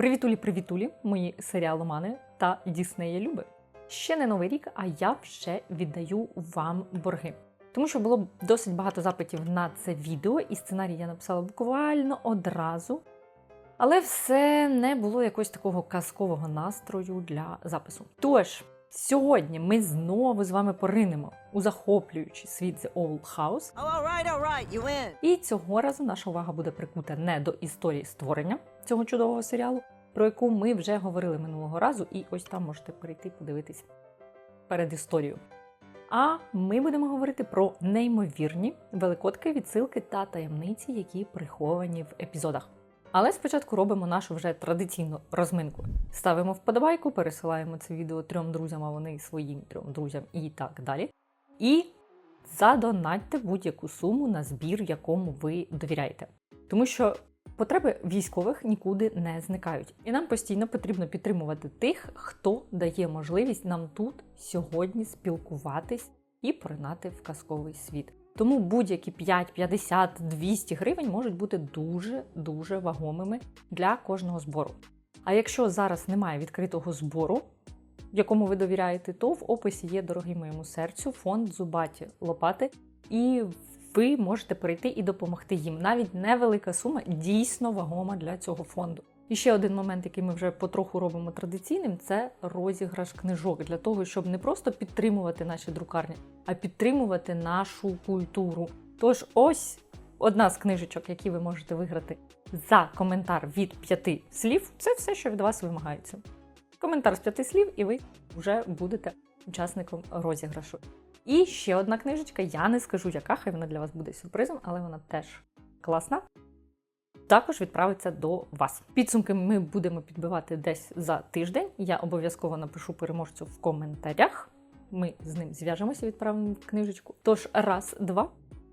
Привітулі-привітулі, мої серіаломани та Діснея Люби. Ще не новий рік, а я вже віддаю вам борги. Тому що було досить багато запитів на це відео, і сценарій я написала буквально одразу. Але все не було якогось такого казкового настрою для запису. Тож, сьогодні ми знову з вами поринемо у захоплюючий світ The Owl House. Oh, all right, all right, you win. І цього разу наша увага буде прикута не до історії створення цього чудового серіалу, про яку ми вже говорили минулого разу, і ось там можете перейти подивитись перед історією. А ми будемо говорити про неймовірні великодки, відсилки та таємниці, які приховані в епізодах. Але спочатку робимо нашу вже традиційну розминку. Ставимо вподобайку, пересилаємо це відео трьом друзям, а вони своїм трьом друзям і так далі. І задонатьте будь-яку суму на збір, якому ви довіряєте. Тому що потреби військових нікуди не зникають. І нам постійно потрібно підтримувати тих, хто дає можливість нам тут сьогодні спілкуватись і поринати в казковий світ. Тому будь-які 5, 50, 200 гривень можуть бути дуже-дуже вагомими для кожного збору. А якщо зараз немає відкритого збору, якому ви довіряєте, то в описі є дорогий моєму серцю фонд Зубаті Лопати, і ви можете перейти і допомогти їм. Навіть невелика сума дійсно вагома для цього фонду. І ще один момент, який ми вже потроху робимо традиційним, це розіграш книжок для того, щоб не просто підтримувати наші друкарні, а підтримувати нашу культуру. Тож, ось одна з книжечок, які ви можете виграти за коментар від п'яти слів. Це все, що від вас вимагається. Коментар з п'яти слів, і ви вже будете учасником розіграшу. І ще одна книжечка, я не скажу, яка, хай вона для вас буде сюрпризом, але вона теж класна. Також відправиться до вас. Підсумки ми будемо підбивати десь за тиждень. Я обов'язково напишу переможцю в коментарях. Ми з ним зв'яжемося, відправимо книжечку. Тож, раз, два,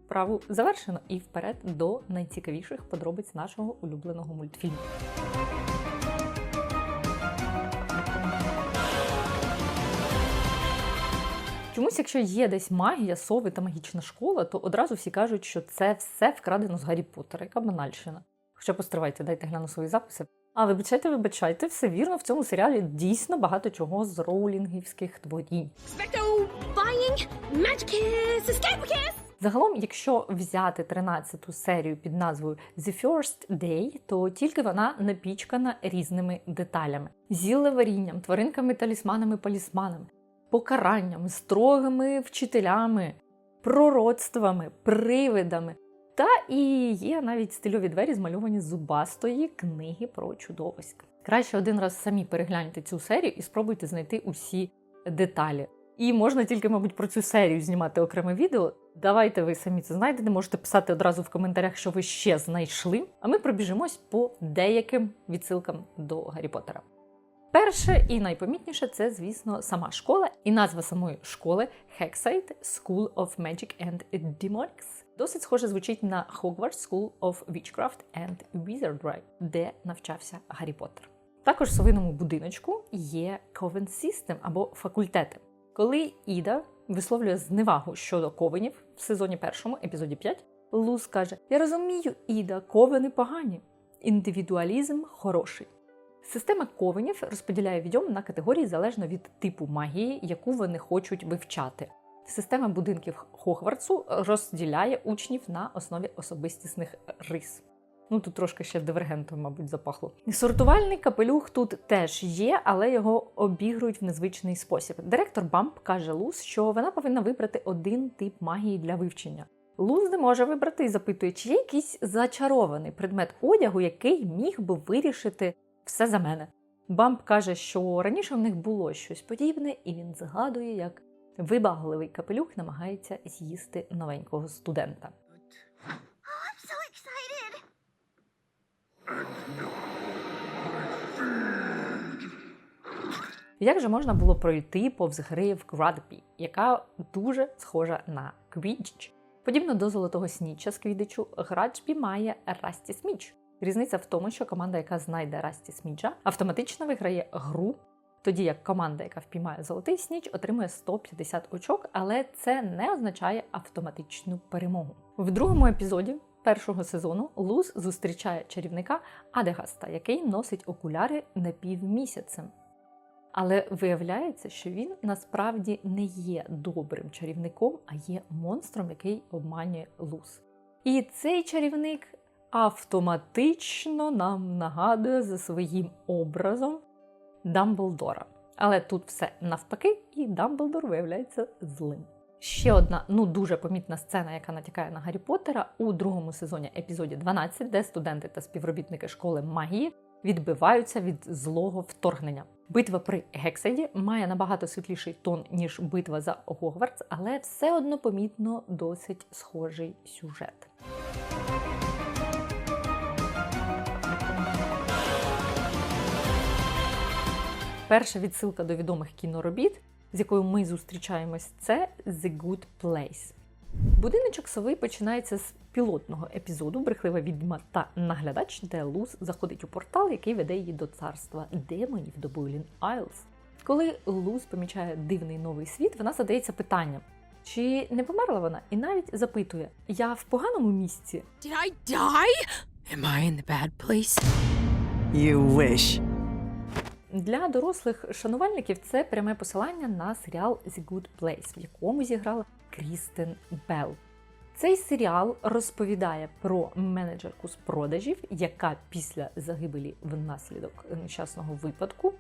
вправу завершено і вперед до найцікавіших подробиць нашого улюбленого мультфільму. Чомусь, якщо є десь магія, сови та магічна школа, то одразу всі кажуть, що це все вкрадено з Гаррі Поттера, яка банальщина. Хоча постривайте, дайте гляну свої записи. А вибачайте, вибачайте, все вірно, в цьому серіалі дійсно багато чого з роулінгівських творінь. Загалом, якщо взяти 13-ту серію під назвою The First Day, то тільки вона напічкана різними деталями: зіллеварінням, тваринками, талісманами, полісманами, покаранням, строгими вчителями, пророцтвами, привидами. Та і є навіть стильові двері, змальовані зубастої книги про чудовиськ. Краще один раз самі перегляньте цю серію і спробуйте знайти усі деталі. І можна тільки, мабуть, про цю серію знімати окреме відео. Давайте ви самі це знайдете, можете писати одразу в коментарях, що ви ще знайшли. А ми пробіжимось по деяким відсилкам до Гаррі Поттера. Перше і найпомітніше це, звісно, сама школа і назва самої школи Hexite School of Magic and Demonics. Досить схоже звучить на Hogwarts School of Witchcraft and Wizardry, де навчався Гаррі Поттер. Також в совиному будиночку є Coven System або факультети. Коли Іда висловлює зневагу щодо ковенів в сезоні першому, епізоді 5, Луз каже: Я розумію, Іда, ковени погані. Індивідуалізм хороший. Система ковенів розподіляє відьом на категорії залежно від типу магії, яку вони хочуть вивчати. Система будинків Хогвартсу розділяє учнів на основі особистісних рис. Ну тут трошки ще дивергентом, мабуть, запахло. Сортувальний капелюх тут теж є, але його обігрують в незвичний спосіб. Директор Бамп каже Луз, що вона повинна вибрати один тип магії для вивчення. Луз не може вибрати і запитує, чи є якийсь зачарований предмет одягу, який міг би вирішити все за мене. Бамп каже, що раніше в них було щось подібне, і він згадує, як вибагливий капелюх намагається з'їсти новенького студента. Oh. Як же можна було пройти повз гри в Градбі, яка дуже схожа на Квідч? Подібно до золотого сніча з Квідичу, Граджбі має Расті Сміч. Різниця в тому, що команда, яка знайде Расті Сміча, автоматично виграє гру, тоді як команда, яка впіймає золотий сніч, отримує 150 очок, але це не означає автоматичну перемогу. В другому епізоді першого сезону Луз зустрічає чарівника Адегаста, який носить окуляри напівмісяцем. Але виявляється, що він насправді не є добрим чарівником, а є монстром, який обманює Луз. І цей чарівник автоматично нам нагадує за своїм образом Дамблдора. Але тут все навпаки, і Дамблдор виявляється злим. Ще одна ну дуже помітна сцена, яка натякає на Гаррі Поттера у другому сезоні епізоді 12, де студенти та співробітники школи магії відбиваються від злого вторгнення. Битва при Гекседі має набагато світліший тон, ніж битва за Гогвартс, але все одно помітно досить схожий сюжет. Перша відсилка до відомих кіноробіт, з якою ми зустрічаємось, це The Good Place. Будиночок сови починається з пілотного епізоду Брехлива відьма та наглядач, де Луз заходить у портал, який веде її до царства демонів до Бойлін Айлс. Коли Луз помічає дивний новий світ, вона задається питанням, чи не померла вона, і навіть запитує: Я в поганому місці? Did I die? Am I in the bad place? You wish. Для дорослих шанувальників це пряме посилання на серіал The Good Place, в якому зіграла Крістен Белл. Цей серіал розповідає про менеджерку з продажів, яка після загибелі внаслідок нещасного випадку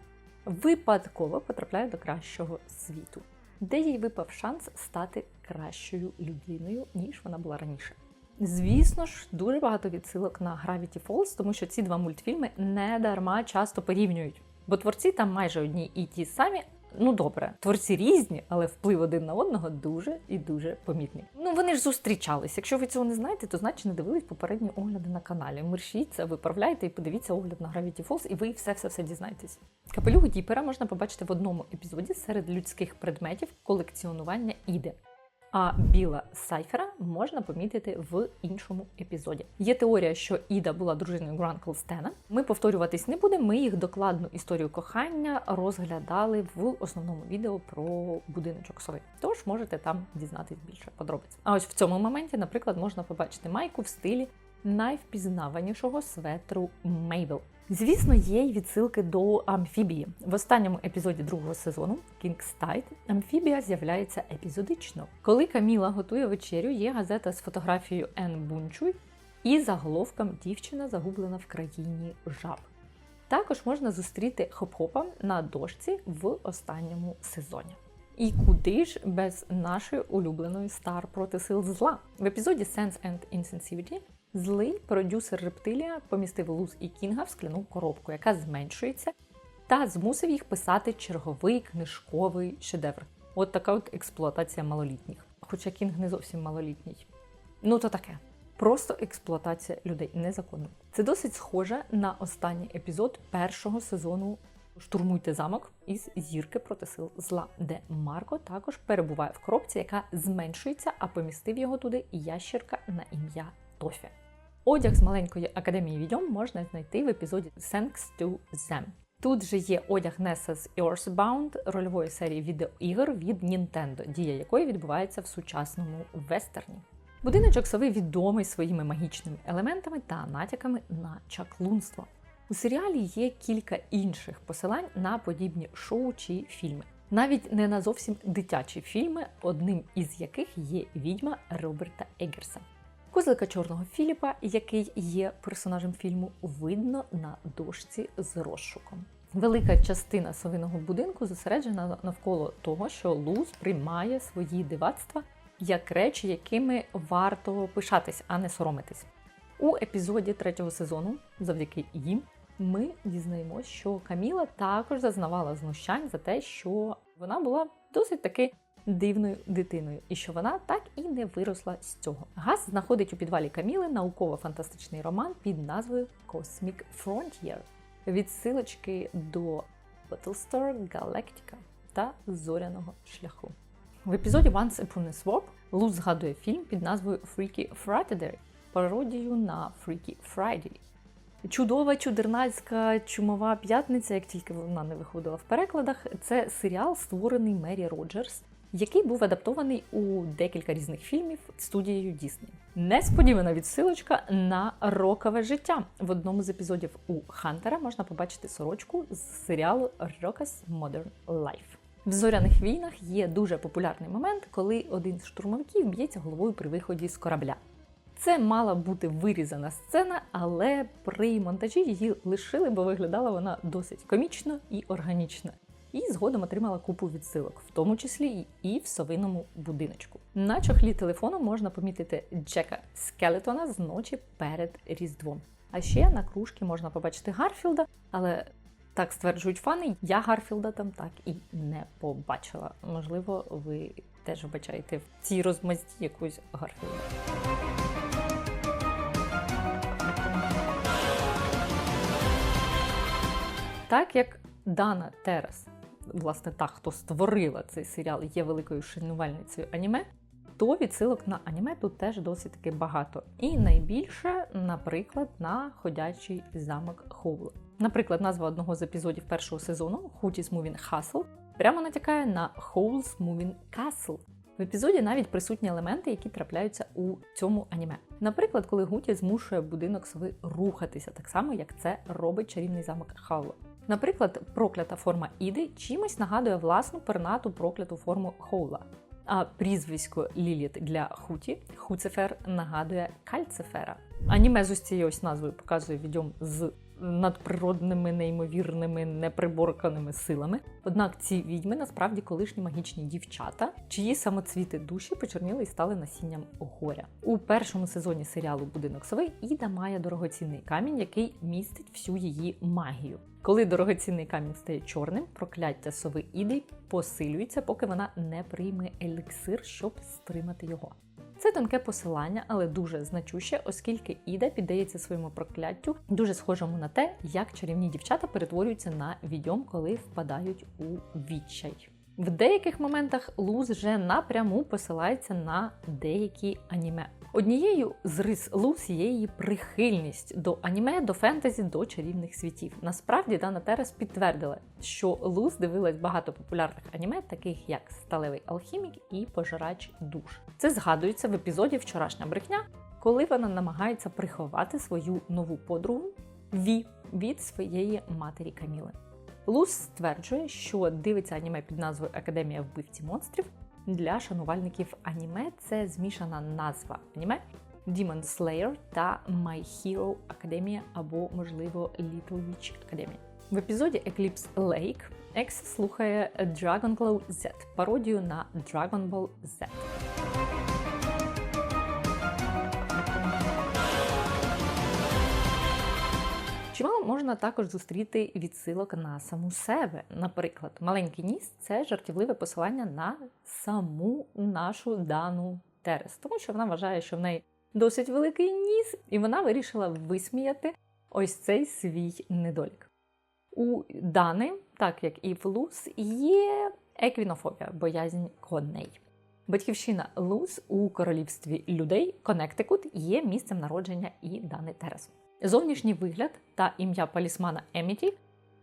випадково потрапляє до кращого світу, де їй випав шанс стати кращою людиною, ніж вона була раніше. Звісно ж, дуже багато відсилок на Gravity Falls, тому що ці два мультфільми не дарма часто порівнюють. Бо творці там майже одні і ті самі. Ну добре, творці різні, але вплив один на одного дуже і дуже помітний. Ну вони ж зустрічались. Якщо ви цього не знаєте, то значить не дивились попередні огляди на каналі. Мершіть це, виправляйте і подивіться огляд на Gravity Falls, і ви все все все дізнаєтесь. Капелюх Діпера можна побачити в одному епізоді серед людських предметів колекціонування іде. А біла Сайфера можна помітити в іншому епізоді. Є теорія, що Іда була дружиною Гранкл Стена. Ми повторюватись не будемо. Ми їх докладну історію кохання розглядали в основному відео про будиночок сови. Тож можете там дізнатись більше подробиць. А ось в цьому моменті, наприклад, можна побачити майку в стилі найвпізнаванішого светру Мейбл. Звісно, є й відсилки до амфібії. В останньому епізоді другого сезону King's Tide амфібія з'являється епізодично. Коли Каміла готує вечерю, є газета з фотографією Ен Бунчуй і заголовком Дівчина загублена в країні жаб. Також можна зустріти хоп-хопа на дошці в останньому сезоні. І куди ж без нашої улюбленої стар проти сил зла? В епізоді Sense and Insensitivity Злий продюсер рептилія помістив Луз і Кінга в скляну коробку, яка зменшується, та змусив їх писати черговий книжковий шедевр. От така от експлуатація малолітніх. Хоча Кінг не зовсім малолітній. Ну то таке. Просто експлуатація людей незаконно. Це досить схоже на останній епізод першого сезону Штурмуйте замок із зірки проти сил зла, де Марко також перебуває в коробці, яка зменшується, а помістив його туди ящерка на ім'я Тофі. Одяг з маленької академії відьом можна знайти в епізоді Thanks to Them. Тут же є одяг Nessa з Earthbound, рольової серії відеоігор від Nintendo, дія якої відбувається в сучасному вестерні. Будиночок сови відомий своїми магічними елементами та натяками на чаклунство. У серіалі є кілька інших посилань на подібні шоу чи фільми. Навіть не на зовсім дитячі фільми, одним із яких є відьма Роберта Еггерса. Козлика чорного Філіпа, який є персонажем фільму, видно на дошці з розшуком. Велика частина совиного будинку зосереджена навколо того, що Луз приймає свої дивацтва як речі, якими варто пишатись, а не соромитись. У епізоді третього сезону, завдяки їм, ми дізнаємось, що Каміла також зазнавала знущань за те, що вона була досить таки дивною дитиною, і що вона так і не виросла з цього. Газ знаходить у підвалі Каміли науково-фантастичний роман під назвою Cosmic Frontier, відсилочки до Battlestar Galactica та Зоряного шляху. В епізоді Once Upon a Swap Луз згадує фільм під назвою Freaky Friday, пародію на Freaky Friday. Чудова, чудернацька чумова п'ятниця, як тільки вона не виходила в перекладах. Це серіал, створений Мері Роджерс який був адаптований у декілька різних фільмів студією Дісней. Несподівана відсилочка на рокове життя. В одному з епізодів у Хантера можна побачити сорочку з серіалу Rocka's Modern Life. В зоряних війнах є дуже популярний момент, коли один з штурмовиків б'ється головою при виході з корабля. Це мала бути вирізана сцена, але при монтажі її лишили, бо виглядала вона досить комічно і органічно. І згодом отримала купу відсилок, в тому числі і в совиному будиночку. На чохлі телефону можна помітити Джека Скелетона з ночі перед Різдвом. А ще на кружці можна побачити Гарфілда, але так стверджують фани, я Гарфілда там так і не побачила. Можливо, ви теж вбачаєте в цій розмазді якусь Гарфілда. Так як Дана Терес, власне, та, хто створила цей серіал, є великою шанувальницею аніме, то відсилок на аніме тут теж досить таки багато. І найбільше, наприклад, на ходячий замок Хоула. Наприклад, назва одного з епізодів першого сезону Hooties Moving Hustle прямо натякає на Howl's Moving Castle. В епізоді навіть присутні елементи, які трапляються у цьому аніме. Наприклад, коли Гуті змушує будинок сови рухатися, так само як це робить чарівний замок Хаула. Наприклад, проклята форма Іди чимось нагадує власну пернату прокляту форму Хоула. А прізвисько Ліліт для Хуті Хуцефер нагадує Кальцифера. Аніме з ось цією ось назвою показує відьом з надприродними, неймовірними, неприборканими силами. Однак ці відьми насправді колишні магічні дівчата, чиї самоцвіти душі почорніли і стали насінням горя. У першому сезоні серіалу Будинок сови Іда має дорогоцінний камінь, який містить всю її магію. Коли дорогоцінний камінь стає чорним, прокляття сови Іди посилюється, поки вона не прийме еліксир, щоб стримати його. Це тонке посилання, але дуже значуще, оскільки Іда піддається своєму прокляттю, дуже схожому на те, як чарівні дівчата перетворюються на відьом, коли впадають у відчай. В деяких моментах Луз вже напряму посилається на деякі аніме. Однією з рис Луз є її прихильність до аніме, до фентезі, до чарівних світів. Насправді Дана Терес підтвердила, що Луз дивилась багато популярних аніме, таких як Сталевий алхімік і Пожирач душ. Це згадується в епізоді Вчорашня брехня, коли вона намагається приховати свою нову подругу Ві від своєї матері Каміли. Луз стверджує, що дивиться аніме під назвою Академія вбивці монстрів. Для шанувальників аніме це змішана назва аніме Demon Slayer та My Hero Academia або, можливо, Little Witch Academia. В епізоді Eclipse Lake Екс слухає Dragon Glow Z, пародію на Dragon Ball Z. можна також зустріти відсилок на саму себе. Наприклад, маленький ніс це жартівливе посилання на саму нашу дану Терес, тому що вона вважає, що в неї досить великий ніс, і вона вирішила висміяти ось цей свій недолік. У Дани, так як і в Луз, є еквінофобія, боязнь коней. Батьківщина Луз у королівстві людей Коннектикут є місцем народження і Дани Терес. Зовнішній вигляд та ім'я палісмана Еміті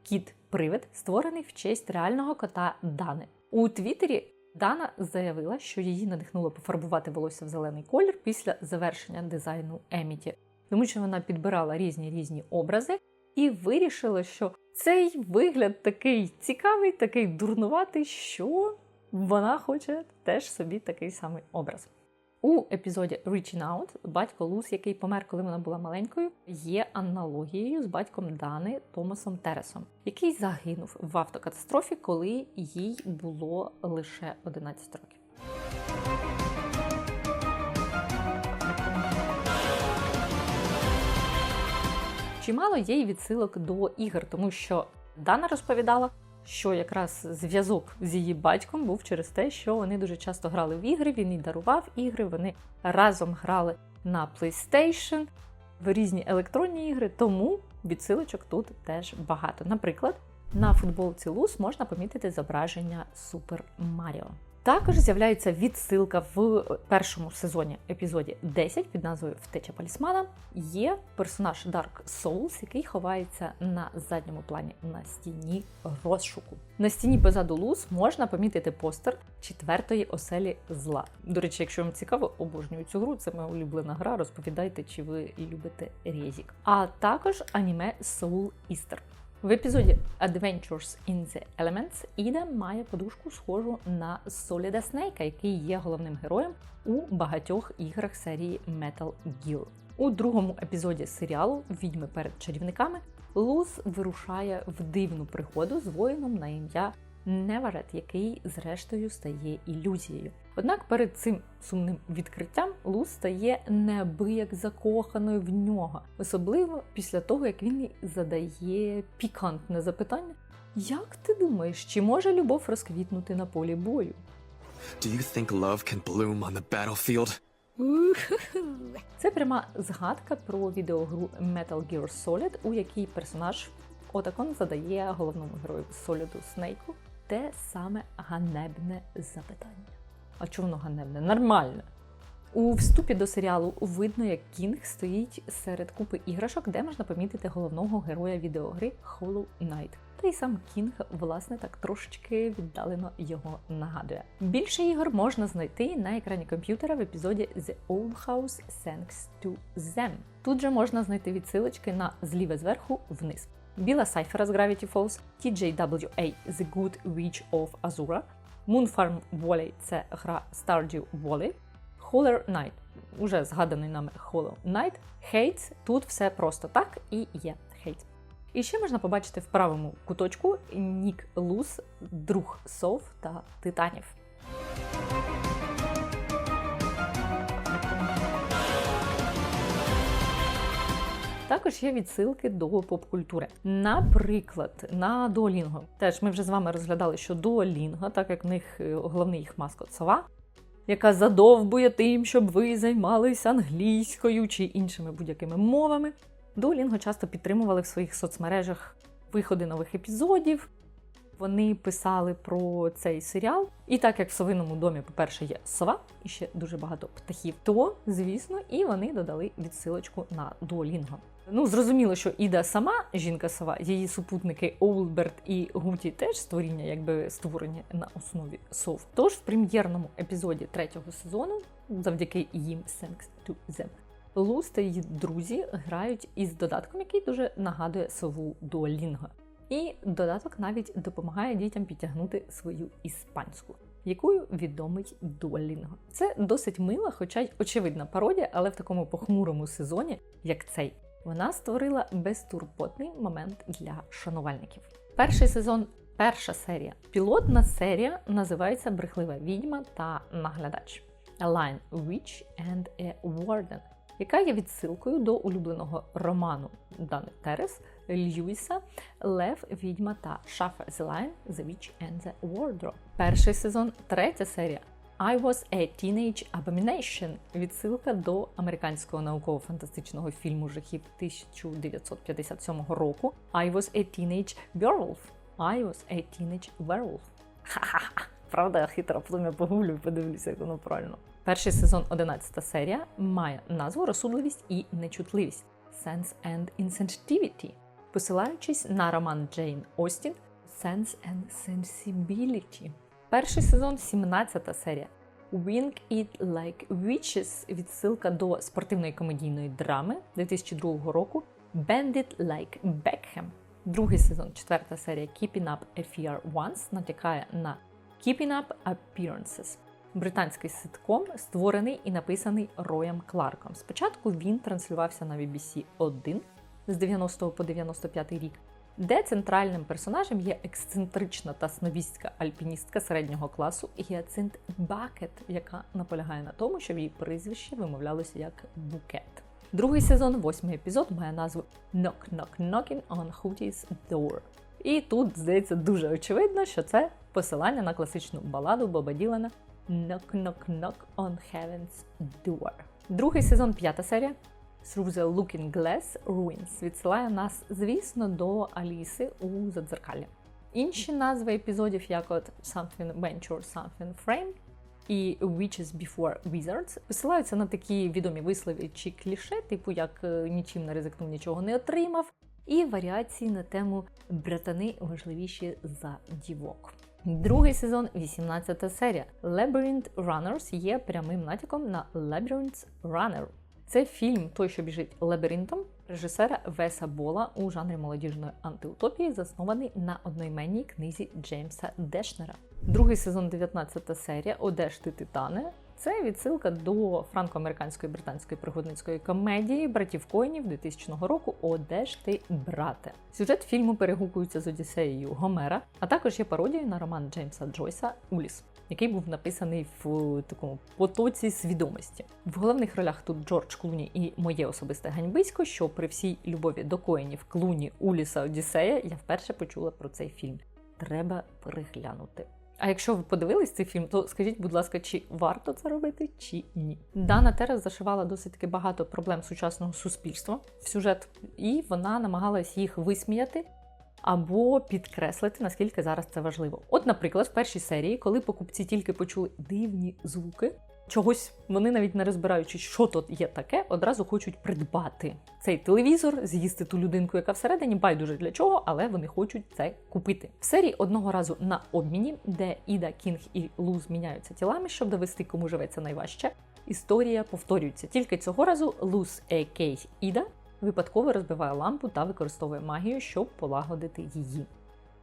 кіт Привид створений в честь реального кота Дани. У Твіттері Дана заявила, що її надихнуло пофарбувати волосся в зелений колір після завершення дизайну Еміті, тому що вона підбирала різні різні образи і вирішила, що цей вигляд такий цікавий, такий дурнуватий, що вона хоче теж собі такий самий образ. У епізоді Reaching Out батько Луз, який помер, коли вона була маленькою, є аналогією з батьком Дани Томасом Тересом, який загинув в автокатастрофі, коли їй було лише 11 років. Чимало є й відсилок до ігор, тому що Дана розповідала, що якраз зв'язок з її батьком був через те, що вони дуже часто грали в ігри, він їй дарував ігри, вони разом грали на PlayStation, в різні електронні ігри, тому відсилочок тут теж багато. Наприклад, на футболці Лус можна помітити зображення Супер Маріо. Також з'являється відсилка в першому сезоні епізоді 10 під назвою Втеча Палісмана. Є персонаж Dark Souls, який ховається на задньому плані на стіні розшуку. На стіні позаду луз можна помітити постер четвертої оселі зла. До речі, якщо вам цікаво, обожнюю цю гру. Це моя улюблена гра. Розповідайте, чи ви любите Резік. А також аніме Soul Easter. В епізоді Adventures in the Elements Іда має подушку схожу на Соліда Снейка, який є головним героєм у багатьох іграх серії Metal Gear. У другому епізоді серіалу Відьми перед чарівниками Луз вирушає в дивну пригоду з воїном на ім'я Неверет, який зрештою стає ілюзією. Однак перед цим сумним відкриттям Луз стає неабияк закоханою в нього, особливо після того, як він задає пікантне запитання: Як ти думаєш, чи може любов розквітнути на полі бою? Do you think love can bloom on the battlefield? Це пряма згадка про відеогру Metal Gear Solid, у якій персонаж Отакон задає головному герою Соліду Снейку те саме ганебне запитання. А чому воно ганебне? Нормальне. У вступі до серіалу видно, як Кінг стоїть серед купи іграшок, де можна помітити головного героя відеогри Hollow Knight. Та й сам Кінг, власне, так трошечки віддалено його нагадує. Більше ігор можна знайти на екрані комп'ютера в епізоді The Old House Thanks to Them. Тут же можна знайти відсилочки на зліве зверху вниз. Біла Сайфера з Gravity Falls, TJWA The Good Witch of Azura, Moonfarm Volley – це гра Stardew Valley, Holler Knight, уже згаданий нами Hollow Knight, Hate, тут все просто так і є Hate. І ще можна побачити в правому куточку Нік Луз, друг сов та титанів. Також є відсилки до поп-культури. Наприклад, на Duolingo. Теж ми вже з вами розглядали, що Duolingo, так як в них е, головний їх маскот сова, яка задовбує тим, щоб ви займалися англійською чи іншими будь-якими мовами. Duolingo часто підтримували в своїх соцмережах виходи нових епізодів. Вони писали про цей серіал. І так як в совиному домі, по-перше, є сова і ще дуже багато птахів, то звісно, і вони додали відсилочку на Duolingo. Ну, зрозуміло, що Іда сама жінка сова, її супутники Олберт і Гуті теж створіння, якби створені на основі сов. Тож в прем'єрному епізоді третього сезону, завдяки їм Thanks to them, Луз та її друзі грають із додатком, який дуже нагадує сову Duolingo. І додаток навіть допомагає дітям підтягнути свою іспанську, якою відомий Duolingo. Це досить мила, хоча й очевидна пародія, але в такому похмурому сезоні, як цей, вона створила безтурботний момент для шанувальників. Перший сезон, перша серія. Пілотна серія називається Брехлива відьма та наглядач A Line Witch and a Warden, яка є відсилкою до улюбленого роману Дани Терес Льюіса Лев, Відьма та Шафа The The Witch and the Wardrobe. Перший сезон, третя серія. I was a Teenage Abomination – відсилка до американського науково-фантастичного фільму жахів 1957 року I was a Teenage Werewolf. I was a Teenage Werewolf. Ха-ха-ха. Правда, я хитро плем'я погублю і подивлюся, як воно правильно. Перший сезон, 11 серія, має назву Розсудливість і нечутливість Sense and Insensitivity, посилаючись на роман Джейн Остін Sense and Sensibility. Перший сезон, 17 серія. Wing It Like Witches – відсилка до спортивної комедійної драми 2002 року Bend It Like Beckham. Другий сезон, четверта серія Keeping Up a Fear Once натякає на Keeping Up Appearances. Британський ситком, створений і написаний Роєм Кларком. Спочатку він транслювався на BBC 1 з 90 по 95 рік, де центральним персонажем є ексцентрична та сновістська альпіністка середнього класу Гіацинт Бакет, яка наполягає на тому, щоб її прізвище вимовлялося як букет. Другий сезон, восьмий епізод, має назву Knock Knock Knocking on Hootie's Door. І тут здається дуже очевидно, що це посилання на класичну баладу Боба Ділана Knock Knock Knock on Heaven's Door. Другий сезон, п'ята серія. Through the Looking Glass Ruins відсилає нас, звісно, до Аліси у Задзеркалі. Інші назви епізодів, як от Something Venture, Something Frame і Witches Before Wizards, посилаються на такі відомі вислови чи кліше, типу як е, нічим не ризикнув, нічого не отримав, і варіації на тему братани важливіші за дівок. Другий сезон, 18 серія. Labyrinth Runners є прямим натяком на Labyrinth Runner. Це фільм Той, що біжить лабіринтом режисера Веса Бола у жанрі молодіжної антиутопії, заснований на одноіменній книзі Джеймса Дешнера. Другий сезон, 19 серія Одеж ти Титане. Це відсилка до франко-американської британської пригодницької комедії братів Коїнів 2000 року Одеж ти брате. Сюжет фільму перегукується з Одіссеєю Гомера, а також є пародією на роман Джеймса Джойса Уліс який був написаний в такому потоці свідомості. В головних ролях тут Джордж Клуні і моє особисте ганьбисько, що при всій любові до коїнів Клуні, Уліса, Одіссея я вперше почула про цей фільм. Треба переглянути. А якщо ви подивились цей фільм, то скажіть, будь ласка, чи варто це робити, чи ні? Дана Терес зашивала досить таки багато проблем сучасного суспільства в сюжет, і вона намагалась їх висміяти або підкреслити, наскільки зараз це важливо. От, наприклад, в першій серії, коли покупці тільки почули дивні звуки, чогось вони навіть не розбираючи, що тут є таке, одразу хочуть придбати цей телевізор, з'їсти ту людинку, яка всередині, байдуже для чого, але вони хочуть це купити. В серії одного разу на обміні, де Іда, Кінг і Лу зміняються тілами, щоб довести, кому живеться найважче. Історія повторюється. Тільки цього разу Луз А.К. Іда випадково розбиває лампу та використовує магію, щоб полагодити її.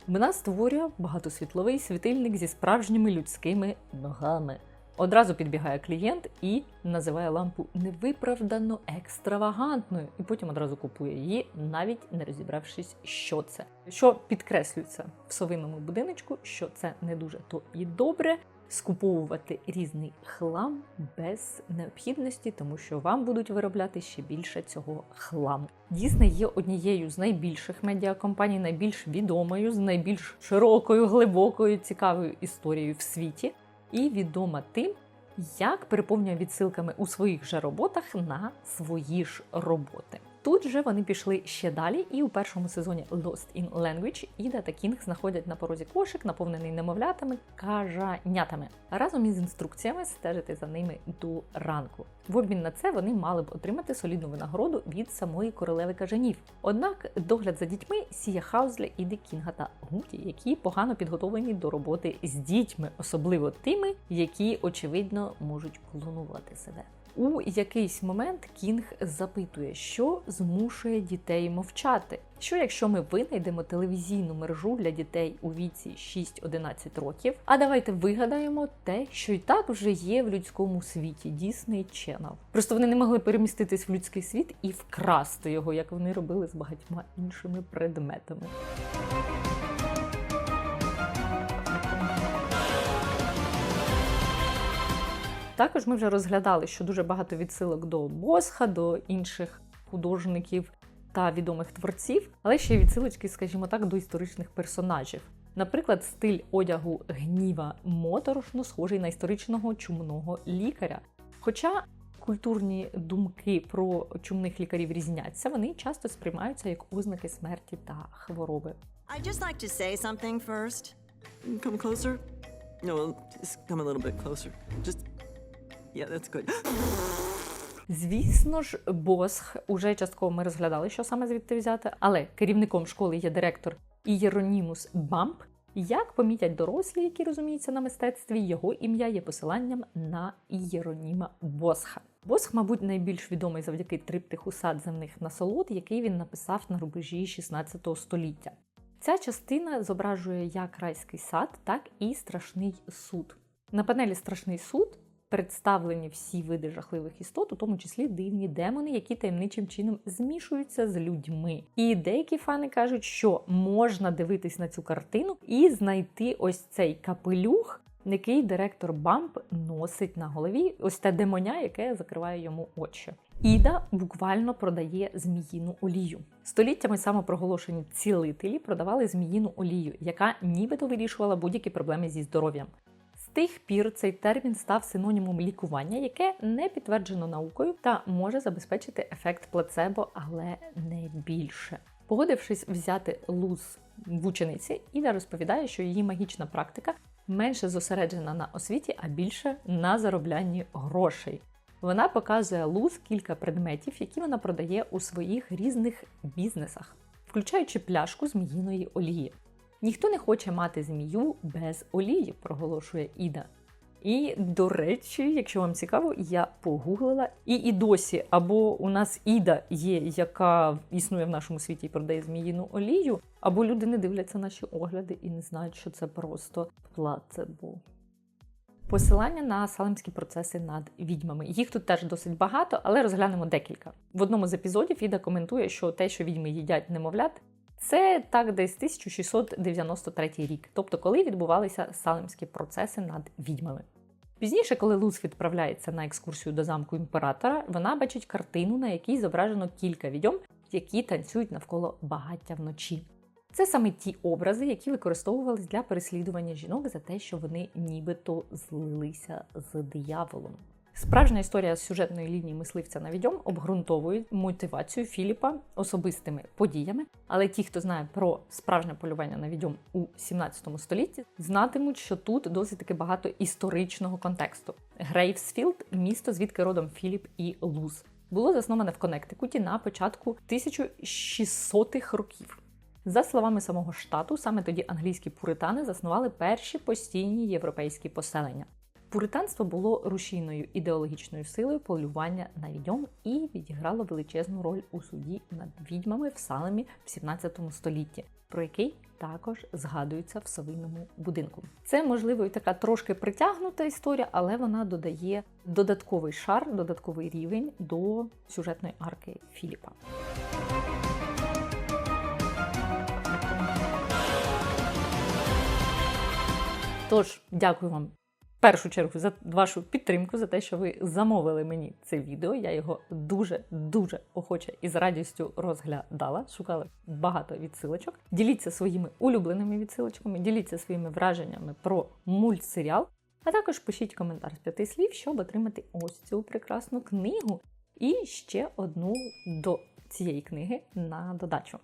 Вона створює багатосвітловий світильник зі справжніми людськими ногами. Одразу підбігає клієнт і називає лампу невиправдано екстравагантною, і потім одразу купує її, навіть не розібравшись, що це. Що підкреслюється в совиному будиночку, що це не дуже то і добре, скуповувати різний хлам без необхідності, тому що вам будуть виробляти ще більше цього хламу. Дійсне є однією з найбільших медіакомпаній, найбільш відомою, з найбільш широкою, глибокою, цікавою історією в світі, і відома тим, як переповнює відсилками у своїх же роботах на свої ж роботи. Тут же вони пішли ще далі, і у першому сезоні Lost in Language Іда та Кінг знаходять на порозі кошик, наповнений немовлятами, кажанятами, разом із інструкціями стежити за ними до ранку. В обмін на це вони мали б отримати солідну винагороду від самої королеви кажанів. Однак догляд за дітьми сіє хаос для Іди Кінга та Гуті, які погано підготовлені до роботи з дітьми, особливо тими, які очевидно можуть клонувати себе. У якийсь момент Кінг запитує, що змушує дітей мовчати. Що якщо ми винайдемо телевізійну мережу для дітей у віці 6-11 років? А давайте вигадаємо те, що і так вже є в людському світі Disney Channel. Просто вони не могли переміститись в людський світ і вкрасти його, як вони робили з багатьма іншими предметами. Також ми вже розглядали, що дуже багато відсилок до Босха, до інших художників та відомих творців, але ще й відсилочки, скажімо так, до історичних персонажів. Наприклад, стиль одягу гніва моторошно схожий на історичного чумного лікаря. Хоча культурні думки про чумних лікарів різняться, вони часто сприймаються як ознаки смерті та хвороби. I'd just like to say something first. Come closer. No, just come a little bit closer. Just. Yeah, that's good. Звісно ж, Босх уже частково ми розглядали, що саме звідти взяти, але керівником школи є директор Ієронімус Бамп. Як помітять дорослі, які розуміються на мистецтві, його ім'я є посиланням на Ієроніма Босха. Босх, мабуть, найбільш відомий завдяки триптиху сад земних насолод, який він написав на рубежі 16 століття. Ця частина зображує як райський сад, так і страшний суд. На панелі Страшний суд представлені всі види жахливих істот, у тому числі дивні демони, які таємничим чином змішуються з людьми. І деякі фани кажуть, що можна дивитись на цю картину і знайти ось цей капелюх, який директор Бамп носить на голові, ось те демоня, яке закриває йому очі. Іда буквально продає зміїну олію. Століттями самопроголошені цілителі продавали зміїну олію, яка нібито вирішувала будь-які проблеми зі здоров'ям. Тих пір цей термін став синонімом лікування, яке не підтверджено наукою та може забезпечити ефект плацебо, але не більше. Погодившись взяти луз в учениці, Іда розповідає, що її магічна практика менше зосереджена на освіті, а більше на зароблянні грошей. Вона показує луз кілька предметів, які вона продає у своїх різних бізнесах, включаючи пляшку зміїної олії. Ніхто не хоче мати змію без олії, проголошує Іда. І, до речі, якщо вам цікаво, я погуглила. І і досі, або у нас Іда є, яка існує в нашому світі і продає зміїну олію, або люди не дивляться наші огляди і не знають, що це просто плацебо. Посилання на салемські процеси над відьмами. Їх тут теж досить багато, але розглянемо декілька. В одному з епізодів Іда коментує, що те, що відьми їдять немовлят, це так десь 1693 рік, тобто коли відбувалися салемські процеси над відьмами. Пізніше, коли Луц відправляється на екскурсію до замку імператора, вона бачить картину, на якій зображено кілька відьом, які танцюють навколо багаття вночі. Це саме ті образи, які використовувались для переслідування жінок за те, що вони нібито злилися з дияволом. Справжня історія сюжетної лінії мисливця на відьом обґрунтовує мотивацію Філіпа особистими подіями, але ті, хто знає про справжнє полювання на відьом у 17 столітті, знатимуть, що тут досить таки багато історичного контексту. Грейвсфілд місто, звідки родом Філіп і Луз, було засноване в Коннектикуті на початку 1600-х років. За словами самого штату, саме тоді англійські пуритани заснували перші постійні європейські поселення. Пуританство було рушійною ідеологічною силою полювання на відьом і відіграло величезну роль у суді над відьмами в Салемі в 17 столітті, про який також згадується в совиному будинку. Це можливо і така трошки притягнута історія, але вона додає додатковий шар, додатковий рівень до сюжетної арки Філіпа. Тож, дякую вам першу чергу за вашу підтримку, за те, що ви замовили мені це відео. Я його дуже дуже охоче і з радістю розглядала. Шукала багато відсилочок. Діліться своїми улюбленими відсилочками, діліться своїми враженнями про мультсеріал. А також пишіть коментар з п'яти слів, щоб отримати ось цю прекрасну книгу і ще одну до цієї книги на додачу.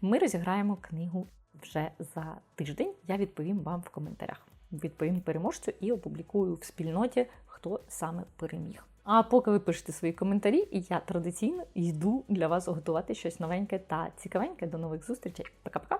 Ми розіграємо книгу вже за тиждень. Я відповім вам в коментарях. Відповім переможцю і опублікую в спільноті, хто саме переміг. А поки ви пишете свої коментарі, я традиційно йду для вас готувати щось новеньке та цікавеньке. До нових зустрічей. Пока-пока!